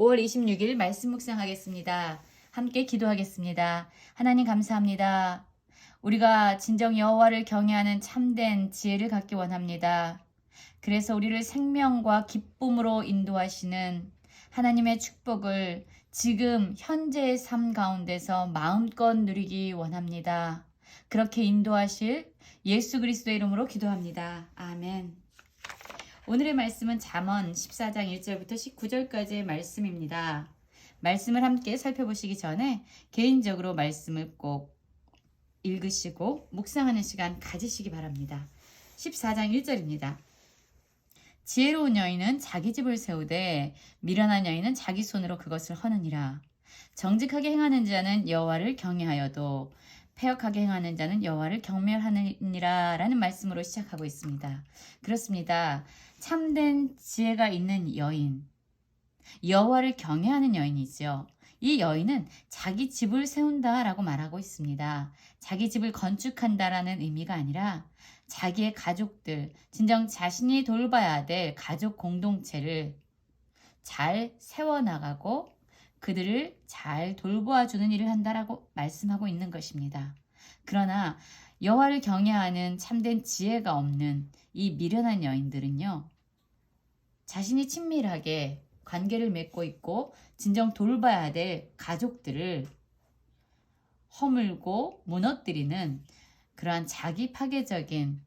5월 26일 말씀 묵상하겠습니다. 함께 기도하겠습니다. 하나님 감사합니다. 우리가 진정 여호와를 경외하는 참된 지혜를 갖기 원합니다. 그래서 우리를 생명과 기쁨으로 인도하시는 하나님의 축복을 지금 현재의 삶 가운데서 마음껏 누리기 원합니다. 그렇게 인도하실 예수 그리스도의 이름으로 기도합니다. 아멘. 오늘의 말씀은 잠언 14장 1절부터 19절까지의 말씀입니다. 말씀을 함께 살펴보시기 전에 개인적으로 말씀을 꼭 읽으시고 묵상하는 시간 가지시기 바랍니다. 14장 1절입니다. 지혜로운 여인은 자기 집을 세우되 미련한 여인은 자기 손으로 그것을 허느니라. 정직하게 행하는 자는 여호와를 경외하여도 폐역하게 행하는 자는 여호와를 경멸하느니라라는 말씀으로 시작하고 있습니다. 그렇습니다. 참된 지혜가 있는 여인, 여호와를 경외하는 여인이지요. 이 여인은 자기 집을 세운다라고 말하고 있습니다. 자기 집을 건축한다라는 의미가 아니라 자기의 가족들, 진정 자신이 돌봐야 될 가족 공동체를 잘 세워나가고 그들을 잘 돌보아 주는 일을 한다라고 말씀하고 있는 것입니다. 그러나 여호와를 경외하는 참된 지혜가 없는 이 미련한 여인들은요. 자신이 친밀하게 관계를 맺고 있고 진정 돌봐야 될 가족들을 허물고 무너뜨리는 그러한 자기 파괴적인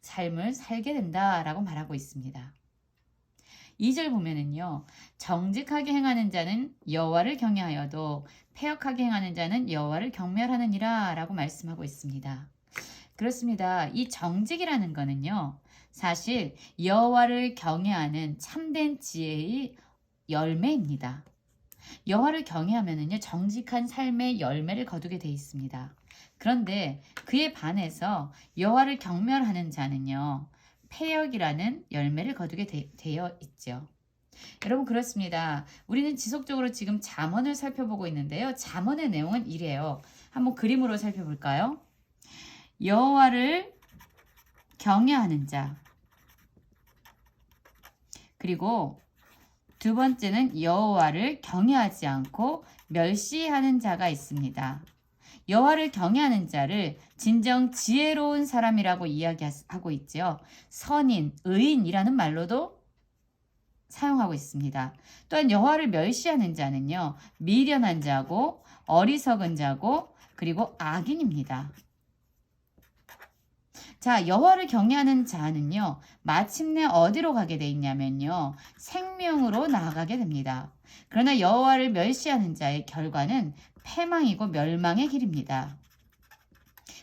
삶을 살게 된다라고 말하고 있습니다. 2절 보면은요. 정직하게 행하는 자는 여호와를 경외하여도 폐역하게 행하는 자는 여호와를 경멸하느니라라고 말씀하고 있습니다. 그렇습니다. 이 정직이라는 거는요. 사실 여호와를 경외하는 참된 지혜의 열매입니다. 여호와를 경외하면은요. 정직한 삶의 열매를 거두게 돼 있습니다. 그런데 그에 반해서 여호와를 경멸하는 자는요. 폐역이라는 열매를 거두게 되, 되어 있죠. 여러분 그렇습니다. 우리는 지속적으로 지금 잠언을 살펴보고 있는데요. 잠언의 내용은 이래요. 한번 그림으로 살펴볼까요? 여호와를 경외하는 자. 그리고 두 번째는 여호와를 경외하지 않고 멸시하는 자가 있습니다. 여호와를 경외하는 자를 진정 지혜로운 사람이라고 이야기하고 있지요. 선인, 의인이라는 말로도 사용하고 있습니다. 또한 여호와를 멸시하는 자는요. 미련한 자고 어리석은 자고 그리고 악인입니다. 자, 여호와를 경외하는 자는요. 마침내 어디로 가게 돼 있냐면요. 생명으로 나아가게 됩니다. 그러나 여호와를 멸시하는 자의 결과는 패망이고 멸망의 길입니다.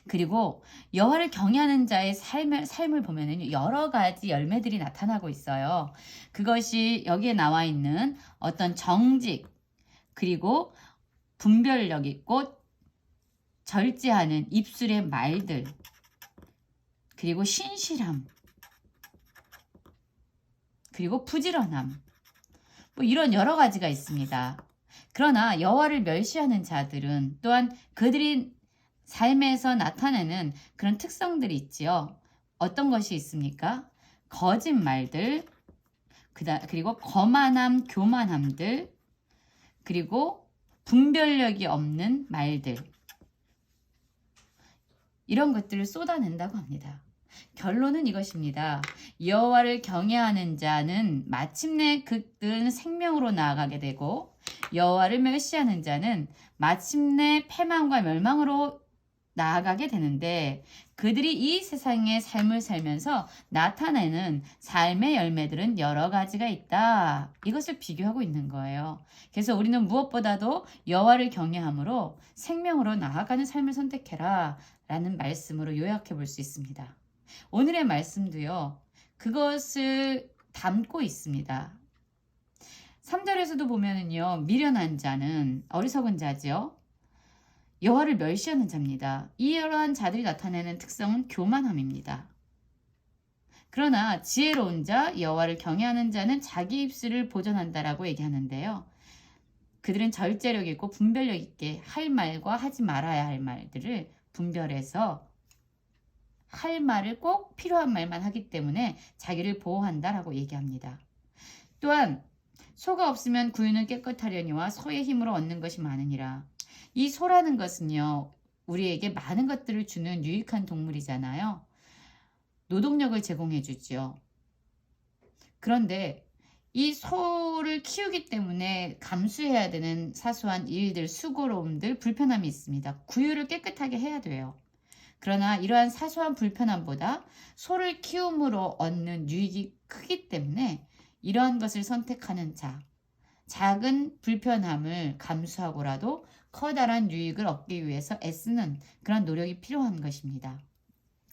그리고 여호와를 경외하는 자의 삶을, 삶을 보면은 여러 가지 열매들이 나타나고 있어요. 그것이 여기에 나와 있는 어떤 정직 그리고 분별력 있고 절제하는 입술의 말들 그리고 신실함 그리고 부지런함 뭐 이런 여러 가지가 있습니다. 그러나 여호와를 멸시하는 자들은 또한 그들이 삶에서 나타내는 그런 특성들이 있지요. 어떤 것이 있습니까? 거짓말들, 그리고 거만함, 교만함들, 그리고 분별력이 없는 말들. 이런 것들을 쏟아낸다고 합니다. 결론은 이것입니다. 여호와를 경외하는 자는 마침내 그들은 생명으로 나아가게 되고 여호와를 멸시하는 자는 마침내 패망과 멸망으로 나아가게 되는데 그들이 이 세상의 삶을 살면서 나타내는 삶의 열매들은 여러 가지가 있다. 이것을 비교하고 있는 거예요. 그래서 우리는 무엇보다도 여호와를 경외함으로 생명으로 나아가는 삶을 선택해라 라는 말씀으로 요약해 볼 수 있습니다. 오늘의 말씀도요. 그것을 담고 있습니다. 3절에서도 보면은요. 미련한 자는 어리석은 자지요. 여호와를 멸시하는 자입니다. 이러한 자들이 나타내는 특성은 교만함입니다. 그러나 지혜로운 자, 여호와를 경외하는 자는 자기 입술을 보존한다라고 얘기하는데요. 그들은 절제력 있고 분별력 있게 할 말과 하지 말아야 할 말들을 분별해서 할 말을 꼭 필요한 말만 하기 때문에 자기를 보호한다라고 얘기합니다. 또한 소가 없으면 구유는 깨끗하려니와 소의 힘으로 얻는 것이 많으니라. 이 소라는 것은요, 우리에게 많은 것들을 주는 유익한 동물이잖아요. 노동력을 제공해 주죠. 그런데 이 소를 키우기 때문에 감수해야 되는 사소한 일들, 수고로움들, 불편함이 있습니다. 구유를 깨끗하게 해야 돼요. 그러나 이러한 사소한 불편함보다 소를 키움으로 얻는 유익이 크기 때문에 이러한 것을 선택하는 자, 작은 불편함을 감수하고라도 커다란 유익을 얻기 위해서 애쓰는 그런 노력이 필요한 것입니다.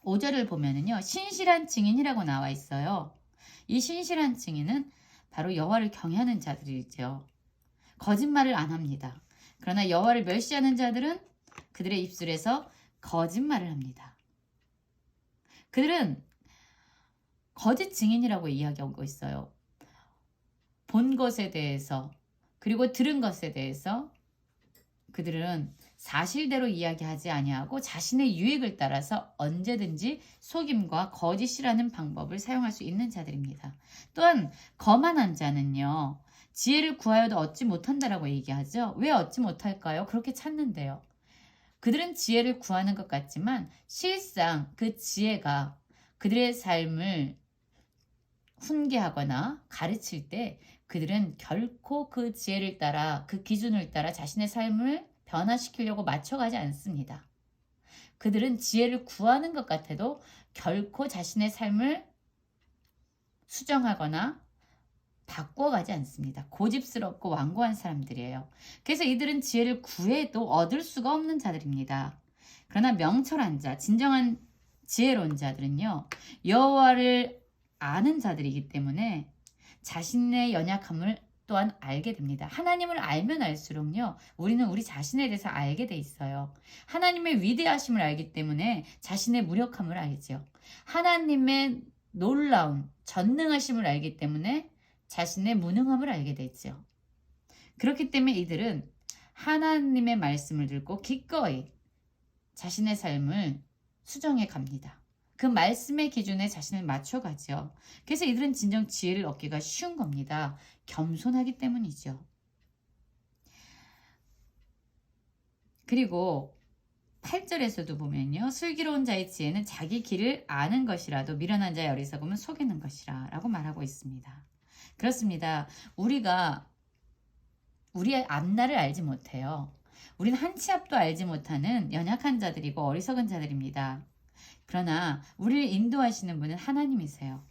5절을 보면은요, 신실한 증인이라고 나와 있어요. 이 신실한 증인은 바로 여호와를 경외하는 자들이죠. 거짓말을 안 합니다. 그러나 여호와를 멸시하는 자들은 그들의 입술에서 거짓말을 합니다. 그들은 거짓 증인이라고 이야기하고 있어요. 본 것에 대해서 그리고 들은 것에 대해서 그들은 사실대로 이야기하지 아니하고 자신의 유익을 따라서 언제든지 속임과 거짓이라는 방법을 사용할 수 있는 자들입니다. 또한 거만한 자는요. 지혜를 구하여도 얻지 못한다라고 얘기하죠. 왜 얻지 못할까요? 그렇게 찾는데요. 그들은 지혜를 구하는 것 같지만 실상 그 지혜가 그들의 삶을 훈계하거나 가르칠 때 그들은 결코 그 지혜를 따라 그 기준을 따라 자신의 삶을 변화시키려고 맞춰가지 않습니다. 그들은 지혜를 구하는 것 같아도 결코 자신의 삶을 수정하거나 바꿔가지 않습니다. 고집스럽고 완고한 사람들이에요. 그래서 이들은 지혜를 구해도 얻을 수가 없는 자들입니다. 그러나 명철한 자, 진정한 지혜로운 자들은요. 여호와를 아는 자들이기 때문에 자신의 연약함을 또한 알게 됩니다. 하나님을 알면 알수록요, 우리는 우리 자신에 대해서 알게 돼 있어요. 하나님의 위대하심을 알기 때문에 자신의 무력함을 알죠. 하나님의 놀라운 전능하심을 알기 때문에 자신의 무능함을 알게 되죠. 그렇기 때문에 이들은 하나님의 말씀을 듣고 기꺼이 자신의 삶을 수정해 갑니다. 그 말씀의 기준에 자신을 맞춰가죠. 그래서 이들은 진정 지혜를 얻기가 쉬운 겁니다. 겸손하기 때문이죠. 그리고 8절에서도 보면요. 슬기로운 자의 지혜는 자기 길을 아는 것이라도 미련한 자의 어리석음은 속이는 것이라 라고 말하고 있습니다. 그렇습니다. 우리가 우리의 앞날을 알지 못해요. 우리는 한치 앞도 알지 못하는 연약한 자들이고 어리석은 자들입니다. 그러나 우리를 인도하시는 분은 하나님이세요.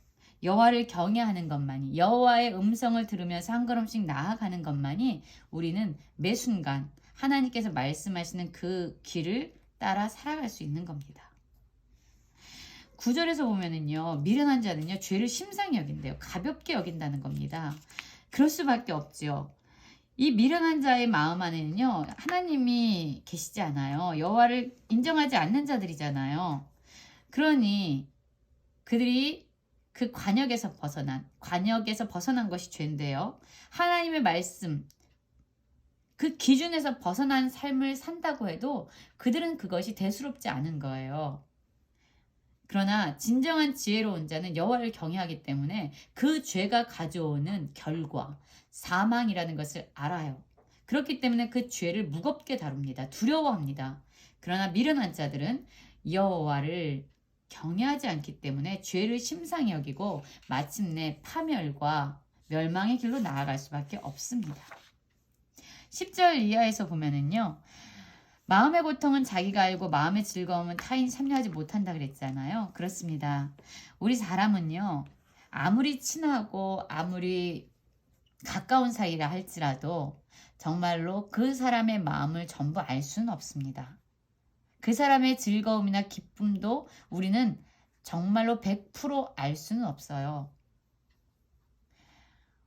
여호와를 경외하는 것만이 여호와의 음성을 들으면서 한 걸음씩 나아가는 것만이 우리는 매 순간 하나님께서 말씀하시는 그 길을 따라 살아갈 수 있는 겁니다. 구절에서 보면은요, 미련한 자는요, 죄를 심상히 여긴대요. 가볍게 여긴다는 겁니다. 그럴 수밖에 없지요. 이 미련한 자의 마음 안에는요, 하나님이 계시지 않아요. 여호와를 인정하지 않는 자들이잖아요. 그러니 그들이 그 관역에서 벗어난 관역에서 벗어난 것이 죄인데요. 하나님의 말씀 그 기준에서 벗어난 삶을 산다고 해도 그들은 그것이 대수롭지 않은 거예요. 그러나 진정한 지혜로운 자는 여호와를 경외하기 때문에 그 죄가 가져오는 결과 사망이라는 것을 알아요. 그렇기 때문에 그 죄를 무겁게 다룹니다. 두려워합니다. 그러나 미련한 자들은 여호와를 경외하지 않기 때문에 죄를 심상히 여기고 마침내 파멸과 멸망의 길로 나아갈 수밖에 없습니다. 10절 이하에서 보면은요. 마음의 고통은 자기가 알고 마음의 즐거움은 타인이 참여하지 못한다 그랬잖아요. 그렇습니다. 우리 사람은요. 아무리 친하고 아무리 가까운 사이라 할지라도 정말로 그 사람의 마음을 전부 알 수는 없습니다. 그 사람의 즐거움이나 기쁨도 우리는 정말로 100%알 수는 없어요.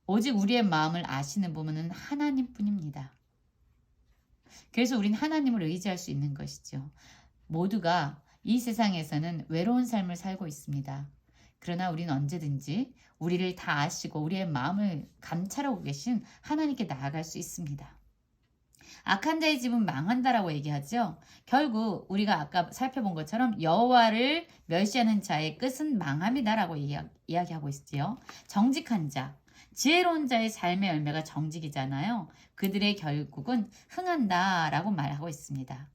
오직 우리의 마음을 아시는 분은 하나님 뿐입니다. 그래서 우린 하나님을 의지할 수 있는 것이죠. 모두가 이 세상에서는 외로운 삶을 살고 있습니다. 그러나 우리는 언제든지 우리를 다 아시고 우리의 마음을 감찰하고 계신 하나님께 나아갈 수 있습니다. 악한 자의 집은 망한다라고 얘기하죠. 결국 우리가 아까 살펴본 것처럼 여호와를 멸시하는 자의 끝은 망함이다라고 이야기하고 있지요. 정직한 자, 지혜로운 자의 삶의 열매가 정직이잖아요. 그들의 결국은 흥한다 라고 말하고 있습니다.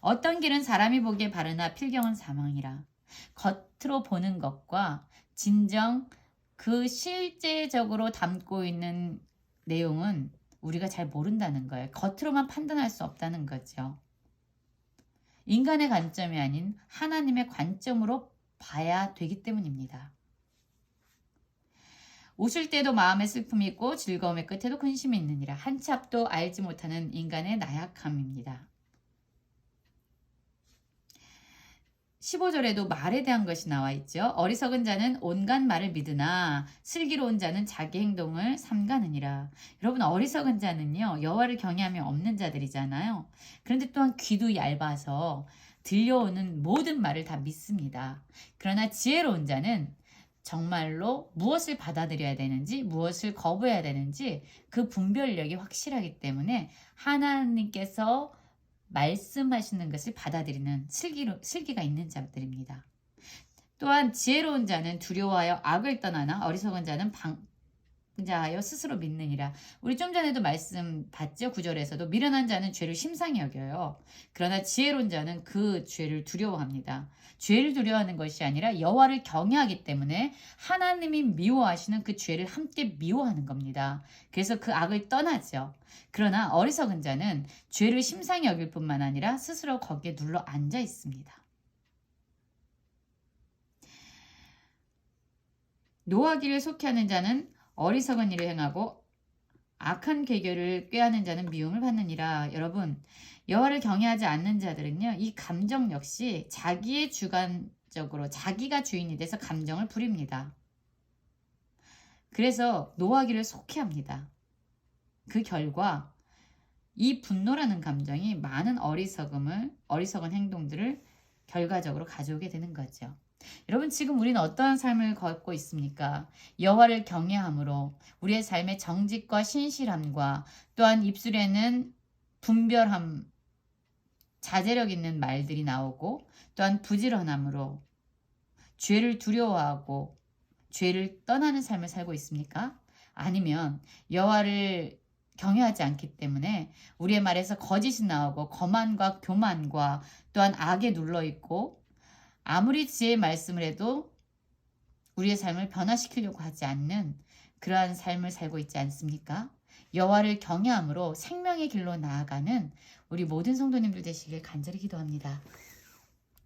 어떤 길은 사람이 보기에 바르나 필경은 사망이라. 겉으로 보는 것과 진정 그 실제적으로 담고 있는 내용은 우리가 잘 모른다는 거예요. 겉으로만 판단할 수 없다는 거죠. 인간의 관점이 아닌 하나님의 관점으로 봐야 되기 때문입니다. 웃을 때도 마음에 슬픔이 있고 즐거움의 끝에도 근심이 있느니라 한치 앞도 알지 못하는 인간의 나약함입니다. 15절에도 말에 대한 것이 나와 있죠. 어리석은 자는 온갖 말을 믿으나 슬기로운 자는 자기 행동을 삼가느니라. 여러분 어리석은 자는요. 여호와를 경외하며 없는 자들이잖아요. 그런데 또한 귀도 얇아서 들려오는 모든 말을 다 믿습니다. 그러나 지혜로운 자는 정말로 무엇을 받아들여야 되는지 무엇을 거부해야 되는지 그 분별력이 확실하기 때문에 하나님께서 말씀하시는 것을 받아들이는 슬기로, 슬기가 있는 자들입니다. 또한 지혜로운 자는 두려워하여 악을 떠나나 어리석은 자는 방 자하여 스스로 믿느니라. 우리 좀 전에도 말씀 봤죠? 구절에서도 미련한 자는 죄를 심상히 여겨요. 그러나 지혜로운 자는 그 죄를 두려워합니다. 죄를 두려워하는 것이 아니라 여호와를 경외하기 때문에 하나님이 미워하시는 그 죄를 함께 미워하는 겁니다. 그래서 그 악을 떠나죠. 그러나 어리석은 자는 죄를 심상히 여길 뿐만 아니라 스스로 거기에 눌러 앉아 있습니다. 노하기를 속해하는 자는 어리석은 일을 행하고 악한 계교를 꾀하는 자는 미움을 받느니라. 여러분, 여호와를 경외하지 않는 자들은요, 이 감정 역시 자기의 주관적으로 자기가 주인이 돼서 감정을 부립니다. 그래서 노하기를 속해합니다. 그 결과 이 분노라는 감정이 많은 어리석음을 어리석은 행동들을 결과적으로 가져오게 되는 거죠. 여러분 지금 우리는 어떠한 삶을 걷고 있습니까? 여호와를 경외함으로 우리의 삶의 정직과 신실함과 또한 입술에는 분별함, 자제력 있는 말들이 나오고 또한 부지런함으로 죄를 두려워하고 죄를 떠나는 삶을 살고 있습니까? 아니면 여호와를 경외하지 않기 때문에 우리의 말에서 거짓이 나오고 거만과 교만과 또한 악에 눌러 있고 아무리 지혜의 말씀을 해도 우리의 삶을 변화시키려고 하지 않는 그러한 삶을 살고 있지 않습니까? 여호와를 경외함으로 생명의 길로 나아가는 우리 모든 성도님들 되시길 간절히 기도합니다.